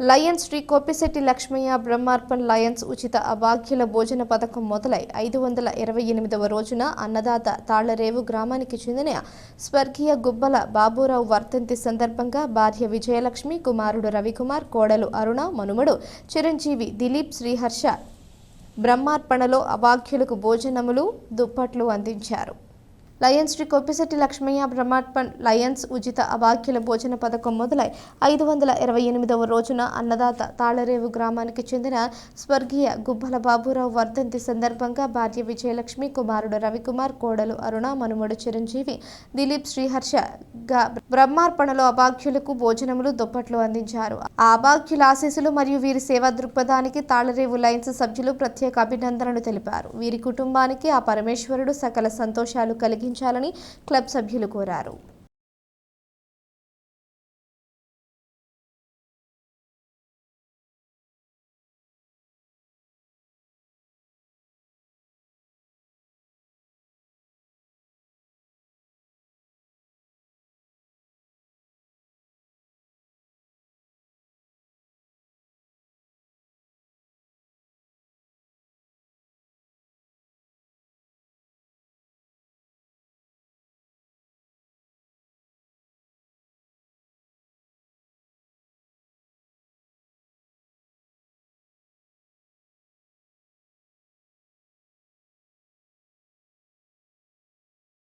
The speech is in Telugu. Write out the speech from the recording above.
లయన్స్ శ్రీ కోపిశెట్టి లక్ష్మయ్య బ్రహ్మార్పణ్ లయన్స్ ఉచిత అభాగ్యుల భోజన పథకం మొదలై ఐదు వందల ఇరవై ఎనిమిదవ రోజున అన్నదాత తాళ్ళరేవు గ్రామానికి చెందిన స్వర్గీయ గుబ్బల బాబురావు వర్ధంతి సందర్భంగా భార్య విజయలక్ష్మి కుమారుడు రవికుమార్ కోడలు అరుణ మనుమడు చిరంజీవి దిలీప్ శ్రీహర్ష బ్రహ్మార్పణలో అభాగ్యులకు భోజనములు దుప్పట్లు అందించారు. లయన్స్ శ్రీ కొప్పిశెట్టి లక్ష్మయ్య బ్రహ్మార్పణ్ లయన్స్ ఉచిత అభాఖ్యుల భోజన పథకం మొదలై ఐదు వందల ఇరవై ఎనిమిదవ రోజున అన్నదాత తాళరేవు గ్రామానికి చెందిన స్వర్గీయ గుబ్బల బాబురావు వర్ధంతి సందర్భంగా భార్య విజయలక్ష్మి కుమారుడు రవికుమార్ కోడలు అరుణ మనుమడు చిరంజీవి దిలీప్ శ్రీహర్ష బ్రహ్మార్పణలో అభాఖ్యులకు భోజనములు దుప్పట్లు అందించారు. ఆ ఆశీసులు ఆశీస్సులు మరియు వీరి సేవా దృక్పథానికి తాళరేవు లయన్స్ సభ్యులు ప్రత్యేక అభినందనలు తెలిపారు. వీరి కుటుంబానికి ఆ పరమేశ్వరుడు సకల సంతోషాలు కలిగి కలిగించాలని క్లబ్ సభ్యులు కోరారు.